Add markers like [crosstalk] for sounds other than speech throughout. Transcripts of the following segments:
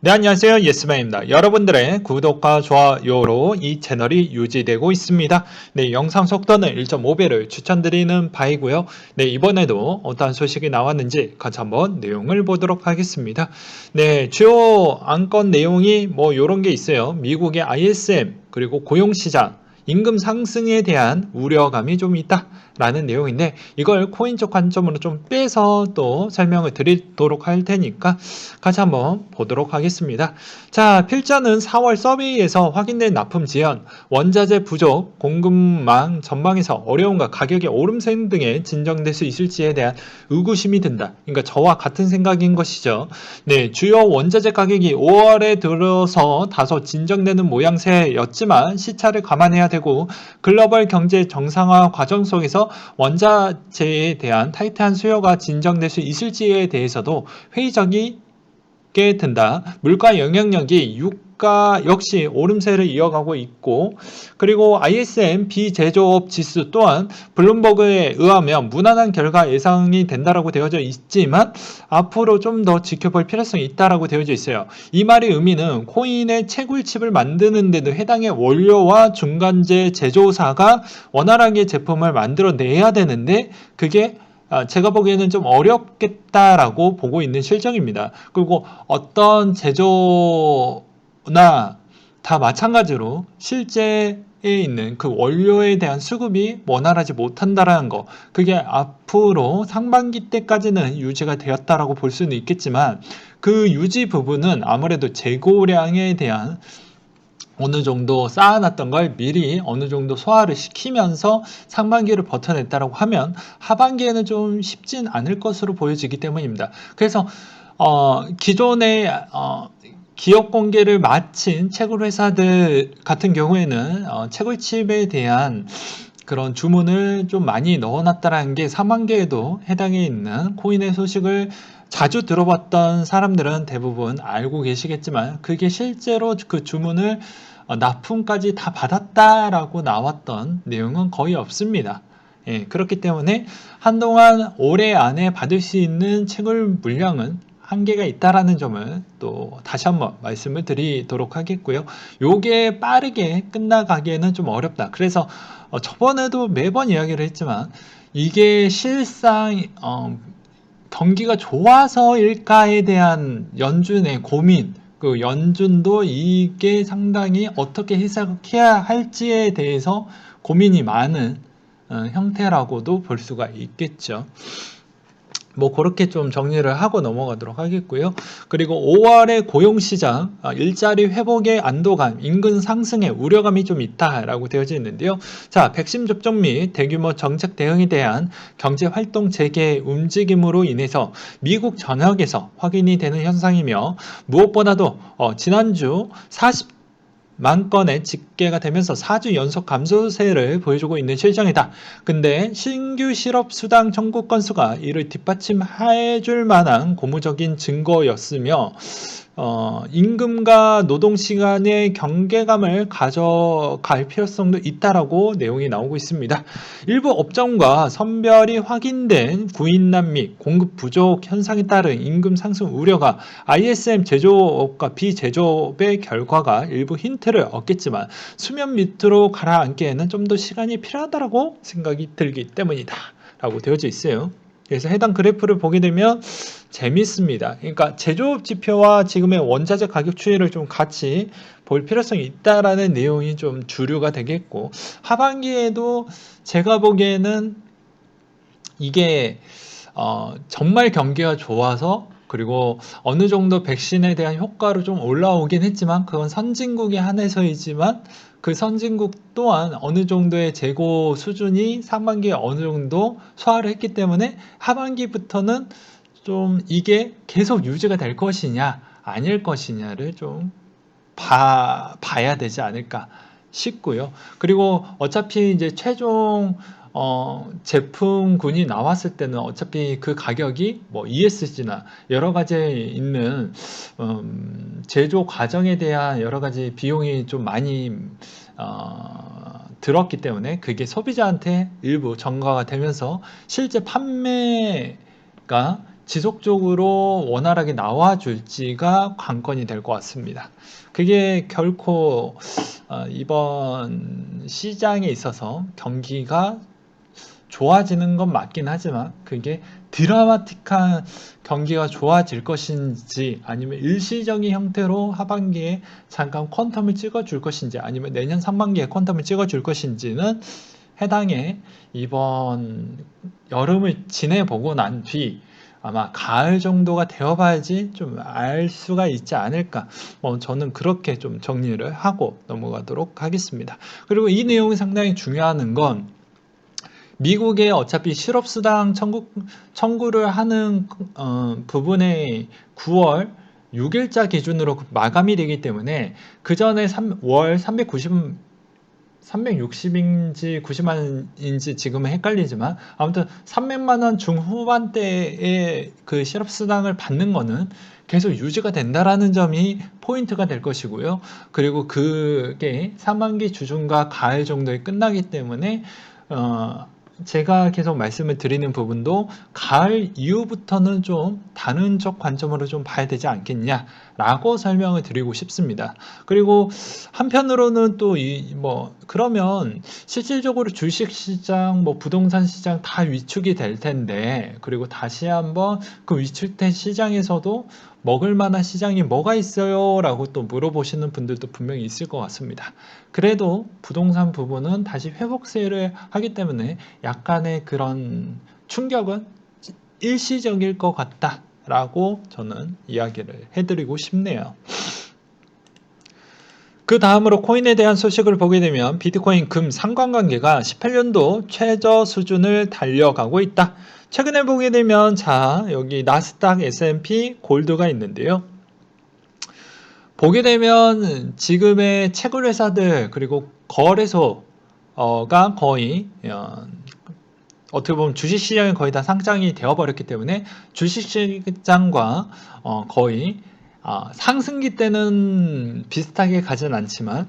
네, 안녕하세요. 예스맨입니다. 여러분들의 구독과 좋아요로 이 채널이 유지되고 있습니다. 네, 영상 속도는 1.5배를 추천드리는 바이고요. 네, 이번에도 어떠한 소식이 나왔는지 같이 한번 내용을 보도록 하겠습니다. 네, 주요 안건 내용이 뭐 이런 게 있어요. 미국의 ISM 그리고 고용시장 임금 상승에 대한 우려감이 좀 있다라는 내용인데 이걸 코인적 관점으로 좀 빼서 또 설명을 드리도록 할 테니까 같이 한번 보도록 하겠습니다. 자, 필자는 4월 서베이에서 확인된 납품 지연, 원자재 부족, 공급망 전망에서 어려움과 가격의 오름세 등에 진정될 수 있을지에 대한 의구심이 든다. 그러니까 저와 같은 생각인 것이죠. 네, 주요 원자재 가격이 5월에 들어서 다소 진정되는 모양새였지만 시차를 감안해야 되고 글로벌 경제 정상화 과정 속에서 원자재에 대한 타이트한 수요가 진정될 수 있을지에 대해서도 회의적 이게 든다. 물가 영향력이 유가 역시 오름세를 이어가고 있고 그리고 ISM 비제조업 지수 또한 블룸버그에 의하면 무난한 결과 예상이 된다라고 되어져 있지만 앞으로 좀 더 지켜볼 필요성이 있다라고 되어져 있어요. 이 말의 의미는 코인의 채굴칩을 만드는 데도 해당의 원료와 중간재 제조사가 원활하게 제품을 만들어내야 되는데 그게 아, 제가 보기에는 좀 어렵겠다라고 보고 있는 실정입니다. 그리고 어떤 제조나 다 마찬가지로 실제 에 있는 그 원료에 대한 수급이 원활하지 못한다라는 거, 그게 앞으로 상반기 때까지는 유지가 되었다라고 볼 수는 있겠지만 그 유지 부분은 아무래도 재고량에 대한 어느 정도 쌓아놨던 걸 미리 어느 정도 소화를 시키면서 상반기를 버텨냈다라고 하면 하반기에는 좀 쉽진 않을 것으로 보여지기 때문입니다. 그래서 어, 기존의 어, 기업 공개를 마친 채굴 회사들 같은 경우에는 어, 채굴칩에 대한 그런 주문을 좀 많이 넣어놨다라는 게 상반기에도 해당해 있는 코인의 소식을 자주 들어봤던 사람들은 대부분 알고 계시겠지만 그게 실제로 그 주문을 어, 납품까지 다 받았다라고 나왔던 내용은 거의 없습니다. 예, 그렇기 때문에 한동안 올해 안에 받을 수 있는 채굴 물량은 한계가 있다라는 점을 또 다시 한번 말씀을 드리도록 하겠고요. 요게 빠르게 끝나가기에는 좀 어렵다. 그래서 어, 저번에도 매번 이야기를 했지만 이게 실상 어, 경기가 좋아서일까에 대한 연준의 고민, 그 연준도 이게 상당히 어떻게 해석해야 할지에 대해서 고민이 많은 어, 형태라고도 볼 수가 있겠죠. 뭐 그렇게 좀 정리를 하고 넘어가도록 하겠고요. 그리고 5월의 고용시장 아, 일자리 회복의 안도감, 인근 상승의 우려감이 좀 있다라고 되어져 있는데요. 자, 백신 접종 및 대규모 정책 대응에 대한 경제 활동 재개 움직임으로 인해서 미국 전역에서 확인이 되는 현상이며 무엇보다도 어, 지난주 40 만 건의 집계가 되면서 4주 연속 감소세를 보여주고 있는 실정이다. 근데 신규 실업 수당 청구 건수가 이를 뒷받침해 줄 만한 고무적인 증거였으며 어, 임금과 노동 시간의 경계감을 가져갈 필요성도 있다라고 내용이 나오고 있습니다. 일부 업종과 선별이 확인된 구인난 및 공급 부족 현상에 따른 임금 상승 우려가 ISM 제조업과 비제조업의 결과가 일부 힌트를 얻겠지만 수면 밑으로 가라앉기에는 좀 더 시간이 필요하다라고 생각이 들기 때문이다. 라고 되어져 있어요. 그래서 해당 그래프를 보게 되면 재밌습니다. 그러니까 제조업 지표와 지금의 원자재 가격 추이를 좀 같이 볼 필요성이 있다라는 내용이 좀 주류가 되겠고 하반기에도 제가 보기에는 이게 어, 정말 경기가 좋아서 그리고 어느 정도 백신에 대한 효과로 좀 올라오긴 했지만 그건 선진국에 한해서이지만 그 선진국 또한 어느 정도의 재고 수준이 상반기에 어느 정도 소화를 했기 때문에 하반기부터는 좀 이게 계속 유지가 될 것이냐 아닐 것이냐를 좀 봐, 봐야 되지 않을까 싶고요. 그리고 어차피 이제 최종 어, 제품군이 나왔을 때는 어차피 그 가격이 뭐 ESG나 여러 가지 있는 음, 제조 과정에 대한 여러 가지 비용이 좀 많이 어, 들었기 때문에 그게 소비자한테 일부 전가가 되면서 실제 판매가 지속적으로 원활하게 나와줄지가 관건이 될 것 같습니다. 그게 결코 어, 이번 시장에 있어서 경기가 좋아지는 건 맞긴 하지만 그게 드라마틱한 경기가 좋아질 것인지 아니면 일시적인 형태로 하반기에 잠깐 퀀텀을 찍어줄 것인지 아니면 내년 상반기에 퀀텀을 찍어줄 것인지는 해당의 이번 여름을 지내보고 난 뒤 아마 가을 정도가 되어봐야지 좀 알 수가 있지 않을까. 뭐 저는 그렇게 좀 정리를 하고 넘어가도록 하겠습니다. 그리고 이 내용이 상당히 중요한 건 미국의 어차피 실업수당 청구, 청구를 하는 어, 부분에 9월 6일자 기준으로 마감이 되기 때문에 그 전에 월 390, 360인지 90만인지 지금은 헷갈리지만 아무튼 300만 원 중후반대의 그 실업수당을 받는 거는 계속 유지가 된다라는 점이 포인트가 될 것이고요. 그리고 그게 상반기 주중과 가을 정도에 끝나기 때문에 어, 제가 계속 말씀을 드리는 부분도 가을 이후부터는 좀 다른 쪽 관점으로 좀 봐야 되지 않겠냐 라고 설명을 드리고 싶습니다. 그리고 한편으로는 또 이 뭐 그러면 실질적으로 주식 시장 뭐 부동산 시장 다 위축이 될 텐데 그리고 다시 한번 그 위축된 시장에서도 먹을 만한 시장이 뭐가 있어요? 라고 또 물어보시는 분들도 분명히 있을 것 같습니다. 그래도 부동산 부분은 다시 회복세를 하기 때문에 약간의 그런 충격은 일시적일 것 같다. 라고 저는 이야기를 해드리고 싶네요. 그 다음으로 코인에 대한 소식을 보게 되면 비트코인 금 상관관계가 18년도 최저 수준을 달려가고 있다. 최근에 보게 되면 자 여기 나스닥, S&P, 골드가 있는데요. 보게 되면 지금의 채굴 회사들 그리고 거래소가 거의 어, 어떻게 보면 주식시장이 거의 다 상장이 되어버렸기 때문에 주식시장과 어, 거의 어, 상승기 때는 비슷하게 가진 않지만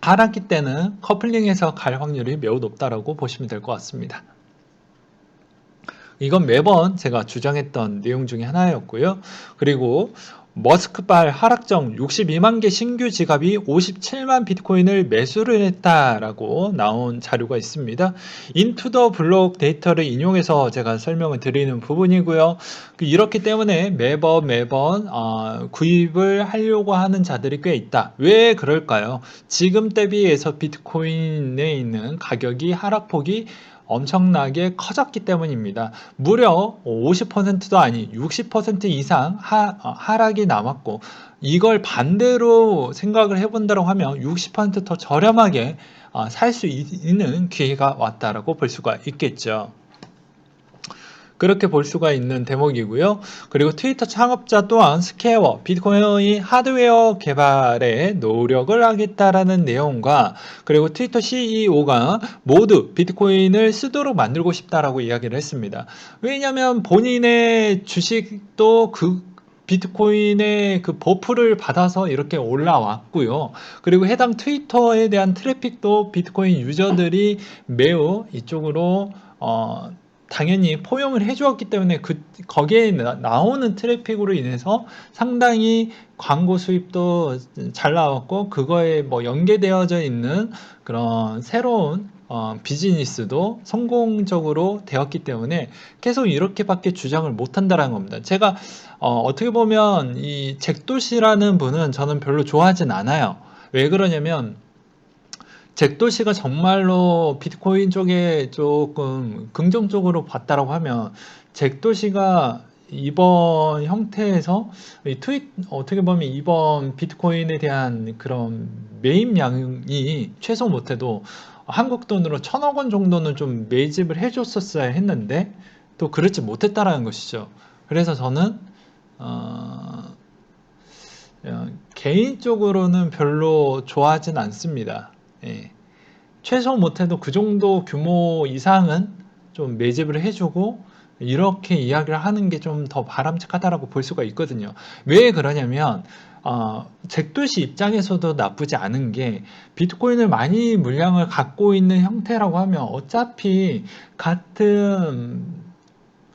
하락기 때는 커플링해서 갈 확률이 매우 높다라고 보시면 될 것 같습니다. 이건 매번 제가 주장했던 내용 중에 하나였고요. 그리고 머스크발 하락정 62만 개 신규 지갑이 57만 비트코인을 매수를 했다라고 나온 자료가 있습니다. 인투더 블록 데이터를 인용해서 제가 설명을 드리는 부분이고요. 그 이렇기 때문에 매번 매번 어, 구입을 하려고 하는 자들이 꽤 있다. 왜 그럴까요? 지금 대비해서 비트코인에 있는 가격이 하락폭이 엄청나게 커졌기 때문입니다. 무려 50%도 아니 60% 이상 하, 어, 하락이 남았고 이걸 반대로 생각을 해본다고 하면 60%더 저렴하게 어, 살수 있는 기회가 왔다라고 볼 수가 있겠죠. 그렇게 볼 수가 있는 대목이고요. 그리고 트위터 창업자 또한 스퀘어, 비트코인의 하드웨어 개발에 노력을 하겠다라는 내용과 그리고 트위터 CEO가 모두 비트코인을 쓰도록 만들고 싶다라고 이야기를 했습니다. 왜냐하면 본인의 주식도 그 비트코인의 그 버프를 받아서 이렇게 올라왔고요. 그리고 해당 트위터에 대한 트래픽도 비트코인 유저들이 매우 이쪽으로 어, 당연히 포용을 해주었기 때문에 그 거기에 나, 오는 트래픽으로 인해서 상당히 광고 수입도 잘 나왔고 그거에 뭐 연계되어져 있는 그런 새로운 어, 비즈니스도 성공적으로 되었기 때문에 계속 이렇게밖에 주장을 못한다라는 겁니다. 제가 어, 떻게 보면 이 잭도시라는 분은 저는 별로 좋아하진 않아요. 왜 그러냐면 잭도시가 정말로 비트코인 쪽에 조금 긍정적으로 봤다라고 하면 잭도시가 이번 형태에서 트윗 어떻게 보면 이번 비트코인에 대한 그런 매입량이 최소 못해도 한국 돈으로 천억 원 정도는 좀 매집을 해줬었어야 했는데 또 그렇지 못했다라는 것이죠. 그래서 저는 어, 어 개인적으로는 별로 좋아하진 않습니다. 예. 최소 못해도 그 정도 규모 이상은 좀 매집을 해주고 이렇게 이야기를 하는 게 좀 더 바람직하다라고 볼 수가 있거든요. 왜 그러냐면 어, 잭도시 입장에서도 나쁘지 않은 게 비트코인을 많이 물량을 갖고 있는 형태라고 하면 어차피 같은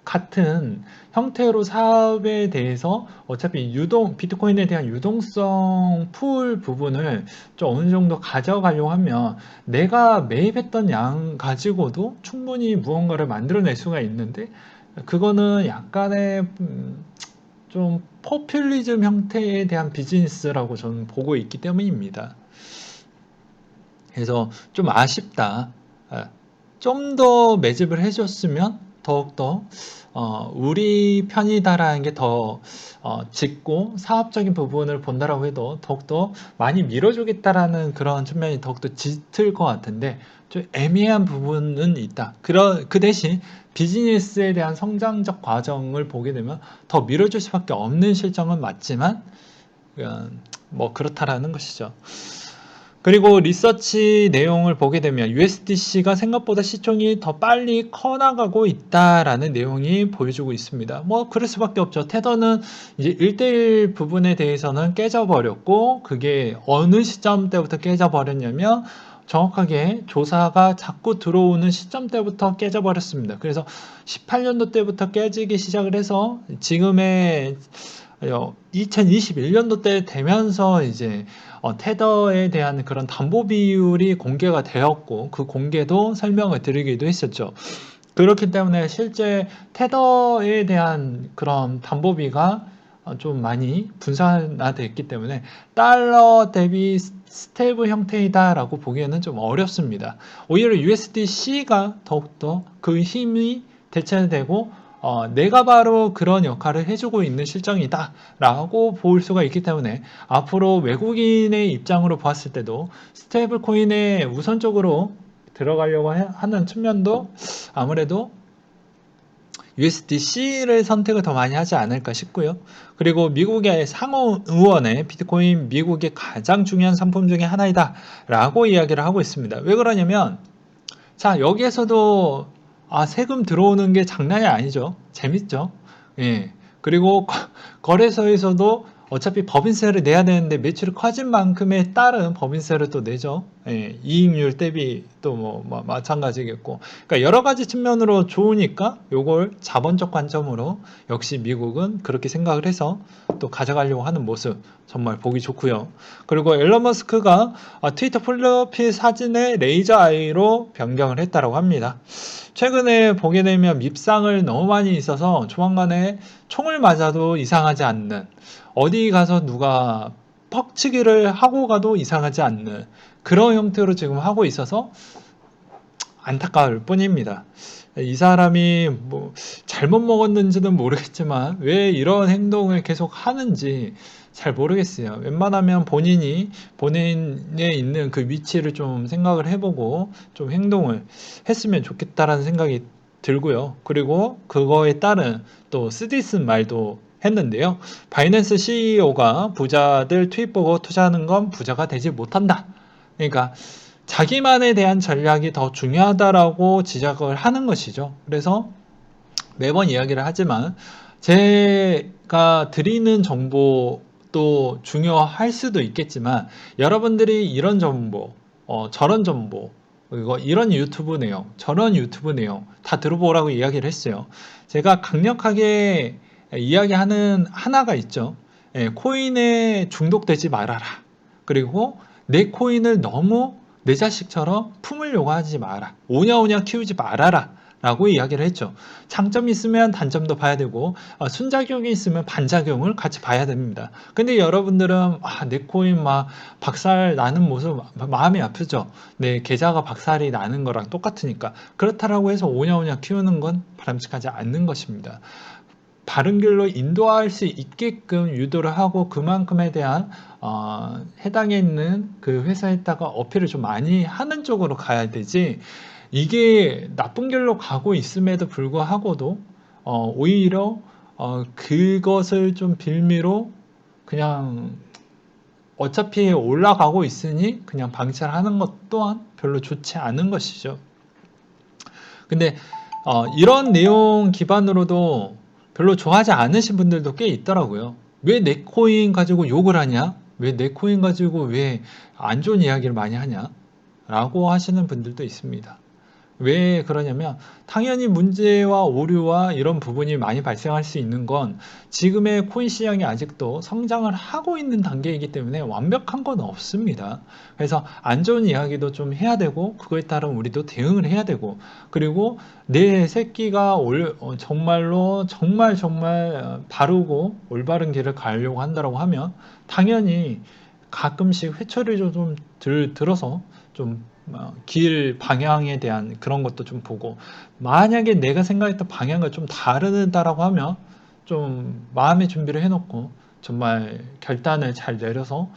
같은 형태로 사업에 대해서 어차피 유동 비트코인에 대한 유동성 풀 부분을 좀 어느 정도 가져가려고 하면 내가 매입했던 양 가지고도 충분히 무언가를 만들어낼 수가 있는데 그거는 약간의 음, 좀 포퓰리즘 형태에 대한 비즈니스라고 저는 보고 있기 때문입니다. 그래서 좀 아쉽다. 좀 더 매집을 해줬으면 더욱더 어, 우리 편이다라는 게 더 어, 짙고 사업적인 부분을 본다라고 해도 더욱더 많이 밀어주겠다라는 그런 측면이 더욱더 짙을 것 같은데 좀 애매한 부분은 있다. 그러, 그 대신 비즈니스에 대한 성장적 과정을 보게 되면 더 밀어줄 수밖에 없는 실정은 맞지만 어, 뭐 그렇다라는 것이죠. 그리고 리서치 내용을 보게 되면 USDC가 생각보다 시총이 더 빨리 커나가고 있다라는 내용이 보여주고 있습니다. 뭐 그럴 수밖에 없죠. 테더는 이제 1대1 부분에 대해서는 깨져버렸고 그게 어느 시점 때부터 깨져버렸냐면 정확하게 조사가 자꾸 들어오는 시점 때부터 깨져버렸습니다. 그래서 18년도 때부터 깨지기 시작을 해서 지금의 2021년도 때 되면서 이제 어, 테더에 대한 그런 담보 비율이 공개가 되었고 그 공개도 설명을 드리기도 했었죠. 그렇기 때문에 실제 테더에 대한 그런 담보비가 어, 좀 많이 분산화됐기 때문에 달러 대비 스테이블 형태이다라고 보기에는 좀 어렵습니다. 오히려 USDC가 더욱더 그 힘이 대체되고 어, 내가 바로 그런 역할을 해주고 있는 실정이다 라고 볼 수가 있기 때문에 앞으로 외국인의 입장으로 보았을 때도 스테이블 코인에 우선적으로 들어가려고 하는 측면도 아무래도 USDC를 선택을 더 많이 하지 않을까 싶고요. 그리고 미국의 상원의원의 비트코인 미국의 가장 중요한 상품 중에 하나이다 라고 이야기를 하고 있습니다. 왜 그러냐면 자 여기에서도 아, 세금 들어오는 게 장난이 아니죠. 재밌죠. 예. 그리고 거래소에서도 어차피 법인세를 내야 되는데 매출이 커진 만큼에 따른 법인세를 또 내죠. 예, 이익률 대비 또뭐 뭐 마찬가지겠고. 그러니까 여러 가지 측면으로 좋으니까 요걸 자본적 관점으로 역시 미국은 그렇게 생각을 해서 또 가져가려고 하는 모습 정말 보기 좋고요. 그리고 앨런 머스크가 아, 트위터 프로필 사진을 레이저 아이로 변경을 했다라고 합니다. 최근에 보게 되면 밉상을 너무 많이 있어서 조만간에 총을 맞아도 이상하지 않는 어디 가서 누가 퍽치기를 하고 가도 이상하지 않는 그런 형태로 지금 하고 있어서 안타까울 뿐입니다. 이 사람이 뭐 잘못 먹었는지는 모르겠지만 왜 이런 행동을 계속 하는지 잘 모르겠어요. 웬만하면 본인이 본인에 있는 그 위치를 좀 생각을 해보고 좀 행동을 했으면 좋겠다라는 생각이 들고요. 그리고 그거에 따른 또 쓰디쓴 말도 했는데요. 바이낸스 CEO가 부자들 투입 보고 투자하는 건 부자가 되지 못한다. 그러니까 자기만에 대한 전략이 더 중요하다라고 지적을 하는 것이죠. 그래서 매번 이야기를 하지만 제가 드리는 정보 또 중요할 수도 있겠지만 여러분들이 이런 정보, 어, 저런 정보, 이거 이런 유튜브 내용, 저런 유튜브 내용 다 들어보라고 이야기를 했어요. 제가 강력하게 이야기하는 하나가 있죠. 예, 코인에 중독되지 말아라. 그리고 내 코인을 너무 내 자식처럼 품으려고 하지 마라. 오냐오냐 키우지 말아라. 라고 이야기를 했죠. 장점이 있으면 단점도 봐야 되고 어, 순작용이 있으면 반작용을 같이 봐야 됩니다. 근데 여러분들은 아, 내 코인 막 박살 나는 모습 마음이 아프죠. 내 계좌가 박살이 나는 거랑 똑같으니까 그렇다라고 해서 오냐오냐 키우는 건 바람직하지 않는 것입니다. 바른 길로 인도할 수 있게끔 유도를 하고 그만큼에 대한 어, 해당에 있는 그 회사에다가 어필을 좀 많이 하는 쪽으로 가야 되지 이게 나쁜 길로 가고 있음에도 불구하고도 어, 오히려 어, 그것을 좀 빌미로 그냥 어차피 올라가고 있으니 그냥 방치를 하는 것 또한 별로 좋지 않은 것이죠. 근데 어, 이런 내용 기반으로도 별로 좋아하지 않으신 분들도 꽤 있더라고요. 왜 내 코인 가지고 욕을 하냐? 왜 내 코인 가지고 왜 안 좋은 이야기를 많이 하냐? 라고 하시는 분들도 있습니다. 왜 그러냐면 당연히 문제와 오류와 이런 부분이 많이 발생할 수 있는 건 지금의 코인 시장이 아직도 성장을 하고 있는 단계이기 때문에 완벽한 건 없습니다. 그래서 안 좋은 이야기도 좀 해야 되고 그거에 따른 우리도 대응을 해야 되고 그리고 내 새끼가 올, 어, 정말로 정말 정말 어, 바르고 올바른 길을 가려고 한다고 하면 당연히 가끔씩 회초리를 좀 들, 들어서 좀 어, 길 방향에 대한 그런 것도 좀 보고 만약에 내가 생각했던 방향과 좀 다르다라고 하면 좀 마음의 준비를 해놓고 정말 결단을 잘 내려서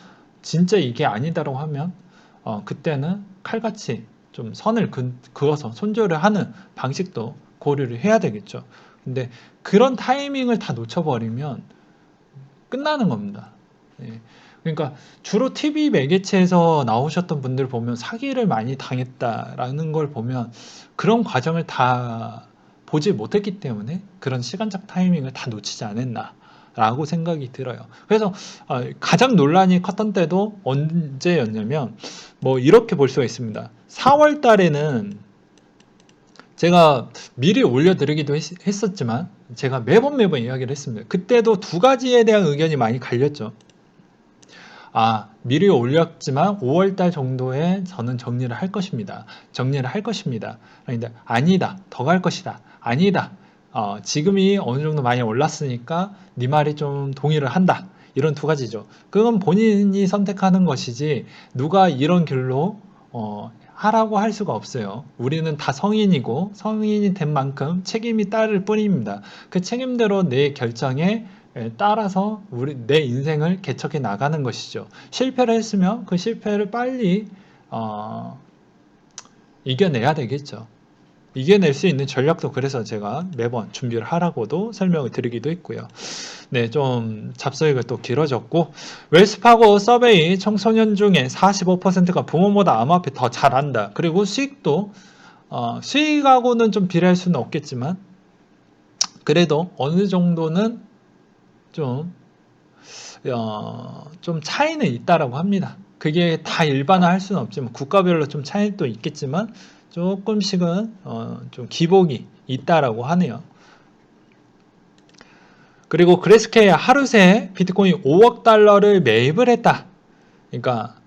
진짜 이게 아니다라고 하면 어, 그때는 칼같이 좀 선을 그, 그어서 손절을 하는 방식도 고려를 해야 되겠죠. 근데 그런 타이밍을 다 놓쳐버리면 끝나는 겁니다. 예. 그러니까 주로 TV 매개체에서 나오셨던 분들 보면 사기를 많이 당했다라는 걸 보면 그런 과정을 다 보지 못했기 때문에 그런 시간적 타이밍을 다 놓치지 않았나. 라고 생각이 들어요. 그래서 어, 가장 논란이 컸던 때도 언제였냐면 뭐 이렇게 볼 수가 있습니다. 4월 달에는 제가 미리 올려드리기도 했, 었지만 제가 매번 매번 이야기를 했습니다. 그때도 두 가지에 대한 의견이 많이 갈렸죠. 아, 미리 올렸지만 5월달 정도에 저는 정리를 할 것입니다. 정리를 할 것입니다. 그런데 아니다, 더 갈 것이다. 아니다. 어, 지금이 어느 정도 많이 올랐으니까 네 말이 좀 동의를 한다. 이런 두 가지죠. 그건 본인이 선택하는 것이지 누가 이런 길로 어, 하라고 할 수가 없어요. 우리는 다 성인이고 성인이 된 만큼 책임이 따를 뿐입니다. 그 책임대로 내 결정에 예, 따라서 우리 내 인생을 개척해 나가는 것이죠. 실패를 했으면 그 실패를 빨리 어, 이겨내야 되겠죠. 이겨낼 수 있는 전략도 그래서 제가 매번 준비를 하라고도 설명을 드리기도 했고요. 네, 좀 잡서기가 또 길어졌고 웰스파고 서베이 청소년 중에 45%가 부모보다 암호화폐 더 잘한다. 그리고 수익도 어, 수익하고는 좀 비례할 수는 없겠지만 그래도 어느 정도는 좀, 어, 좀 차이는 있다라고 합니다. 그게 다 일반화할 수는 없지만 국가별로 좀 차이도 있겠지만 조금씩은 어, 좀 기복이 있다라고 하네요. 그리고 그레스케이 하루 새 비트코인 5억 달러를 매입을 했다. 그러니까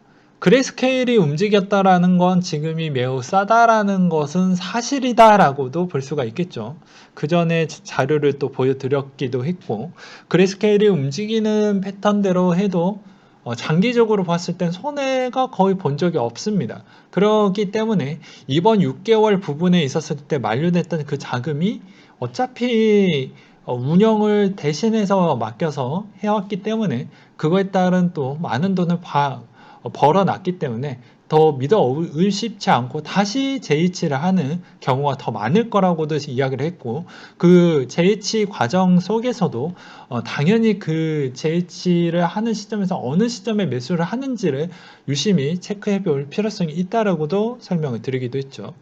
그레스케일이 움직였다라는 건 지금이 매우 싸다라는 것은 사실이다라고도 볼 수가 있겠죠. 그 전에 자료를 또 보여드렸기도 했고, 그레스케일이 움직이는 패턴대로 해도 어, 장기적으로 봤을 땐 손해가 거의 본 적이 없습니다. 그렇기 때문에 이번 6개월 부분에 있었을 때 만료됐던 그 자금이 어차피 어, 운영을 대신해서 맡겨서 해왔기 때문에 그거에 따른 또 많은 돈을 봐, 어, 벌어놨기 때문에 더 믿어 의심치 않고 다시 재이치를 하는 경우가 더 많을 거라고도 이야기를 했고 그 재이치 과정 속에서도 어 당연히 그 재이치를 하는 시점에서 어느 시점에 매수를 하는지를 유심히 체크해 볼 필요성이 있다라고도 설명을 드리기도 했죠.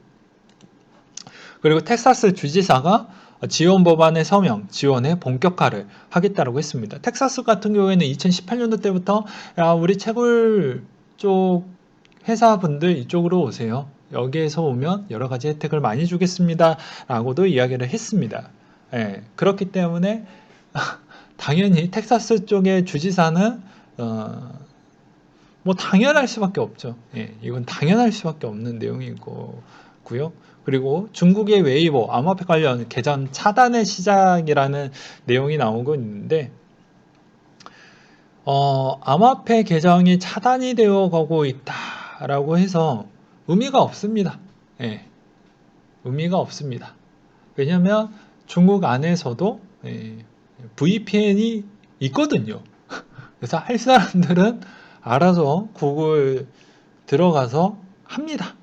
그리고 텍사스 주지사가 지원 법안의 서명, 지원의 본격화를 하겠다고 했습니다. 텍사스 같은 경우에는 2018년도 때부터 야, 우리 채굴 쪽 회사분들 이쪽으로 오세요. 여기에서 오면 여러 가지 혜택을 많이 주겠습니다. 라고도 이야기를 했습니다. 예, 그렇기 때문에 [laughs] 당연히 텍사스 쪽의 주지사는 어, 뭐 당연할 수밖에 없죠. 예, 이건 당연할 수밖에 없는 내용이고요. 그리고 중국의 웨이보 암호화폐 관련 계정 차단의 시작이라는 내용이 나오고 있는데 어, 암호화폐 계정이 차단이 되어 가고 있다라고 해서 의미가 없습니다. 예, 의미가 없습니다. 왜냐하면 중국 안에서도 예, VPN이 있거든요. [laughs] 그래서 할 사람들은 알아서 구글 들어가서 합니다.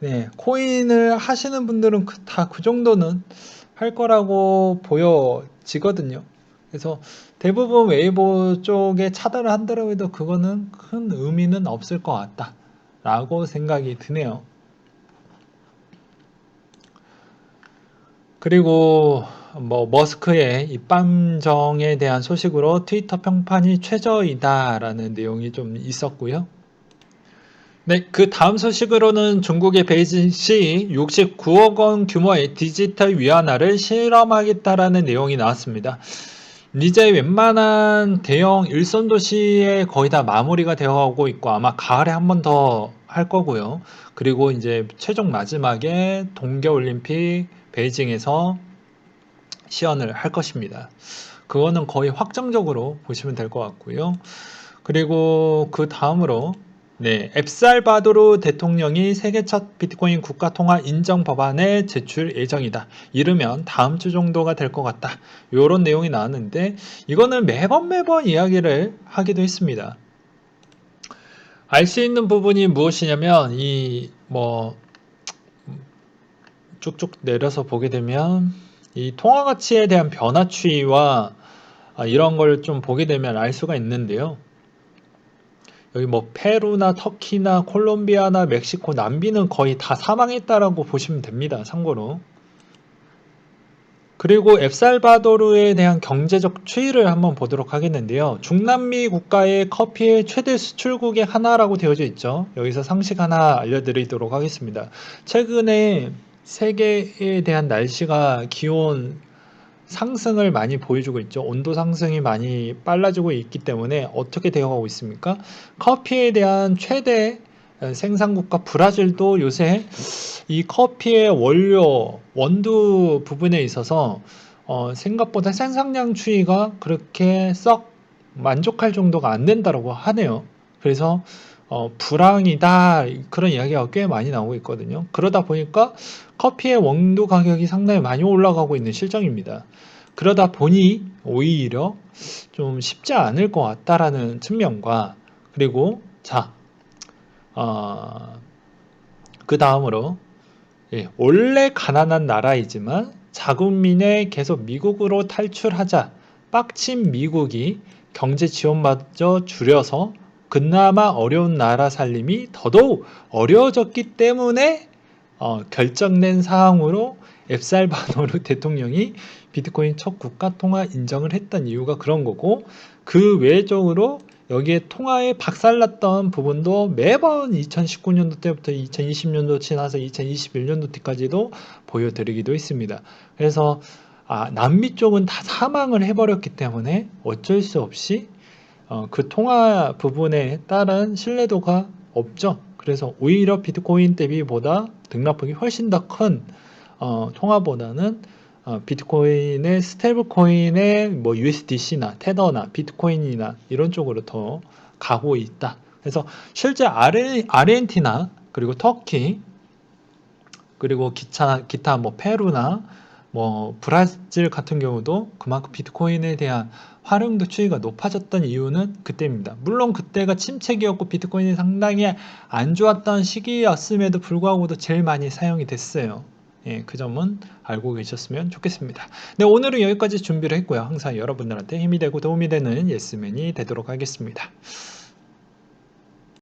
네, 코인을 하시는 분들은 다 그 정도는 할 거라고 보여지거든요. 그래서 대부분 웨이보 쪽에 차단을 한다고 해도 그거는 큰 의미는 없을 것 같다. 라고 생각이 드네요. 그리고 뭐 머스크의 입방정에 대한 소식으로 트위터 평판이 최저이다라는 내용이 좀 있었고요. 네, 그 다음 소식으로는 중국의 베이징시 69억 원 규모의 디지털 위안화를 실험하겠다라는 내용이 나왔습니다. 이제 웬만한 대형 일선 도시에 거의 다 마무리가 되어 가고 있고 아마 가을에 한 번 더 할 거고요. 그리고 이제 최종 마지막에 동계올림픽 베이징에서 시연을 할 것입니다. 그거는 거의 확정적으로 보시면 될 것 같고요. 그리고 그 다음으로 네, 앱살바도르 대통령이 세계 첫 비트코인 국가 통화 인정 법안에 제출 예정이다. 이르면 다음 주 정도가 될 것 같다. 이런 내용이 나왔는데 이거는 매번 매번 이야기를 하기도 했습니다. 알 수 있는 부분이 무엇이냐면 이 뭐 쭉쭉 내려서 보게 되면 이 통화 가치에 대한 변화 추이와 아, 이런 걸 좀 보게 되면 알 수가 있는데요. 여기 뭐 페루나 터키나 콜롬비아나 멕시코, 남비는 거의 다 사망했다라고 보시면 됩니다. 참고로. 그리고 앱살바도르에 대한 경제적 추이를 한번 보도록 하겠는데요. 중남미 국가의 커피의 최대 수출국의 하나라고 되어져 있죠. 여기서 상식 하나 알려드리도록 하겠습니다. 최근에 세계에 대한 날씨가 기온 상승을 많이 보여주고 있죠. 온도 상승이 많이 빨라지고 있기 때문에 어떻게 되어가고 있습니까? 커피에 대한 최대 생산국가 브라질도 요새 이 커피의 원료, 원두 부분에 있어서 어, 생각보다 생산량 추이가 그렇게 썩 만족할 정도가 안 된다고 하네요. 그래서 어, 불황이다 그런 이야기가 꽤 많이 나오고 있거든요. 그러다 보니까 커피의 원두 가격이 상당히 많이 올라가고 있는 실정입니다. 그러다 보니 오히려 좀 쉽지 않을 것 같다라는 측면과 그리고 자, 어, 그 다음으로 예, 원래 가난한 나라이지만 자국민에 계속 미국으로 탈출하자 빡친 미국이 경제 지원마저 줄여서 그나마 어려운 나라 살림이 더더욱 어려워졌기 때문에 어, 결정된 사항으로 앱살바도르 [laughs] 대통령이 비트코인 첫 국가 통화 인정을 했던 이유가 그런 거고 그 외적으로 여기에 통화에 박살났던 부분도 매번 2019년도 때부터 2020년도 지나서 2021년도 때까지도 보여드리기도 했습니다. 그래서 아, 남미 쪽은 다 사망을 해버렸기 때문에 어쩔 수 없이 어, 그 통화 부분에 따른 신뢰도가 없죠. 그래서 오히려 비트코인 대비보다 등락폭이 훨씬 더큰 어, 통화보다는 어, 비트코인의 스테이블 코인의 뭐 USDC나 테더나 비트코인이나 이런 쪽으로 더 가고 있다. 그래서 실제 아르, 아르헨티나 그리고 터키 그리고 기차, 기타 뭐 페루나 뭐 브라질 같은 경우도 그만큼 비트코인에 대한 활용도 추이가 높아졌던 이유는 그때입니다. 물론 그때가 침체기였고 비트코인이 상당히 안 좋았던 시기였음에도 불구하고도 제일 많이 사용이 됐어요. 예, 그 점은 알고 계셨으면 좋겠습니다. 네, 오늘은 여기까지 준비를 했고요. 항상 여러분들한테 힘이 되고 도움이 되는 예스맨이 되도록 하겠습니다.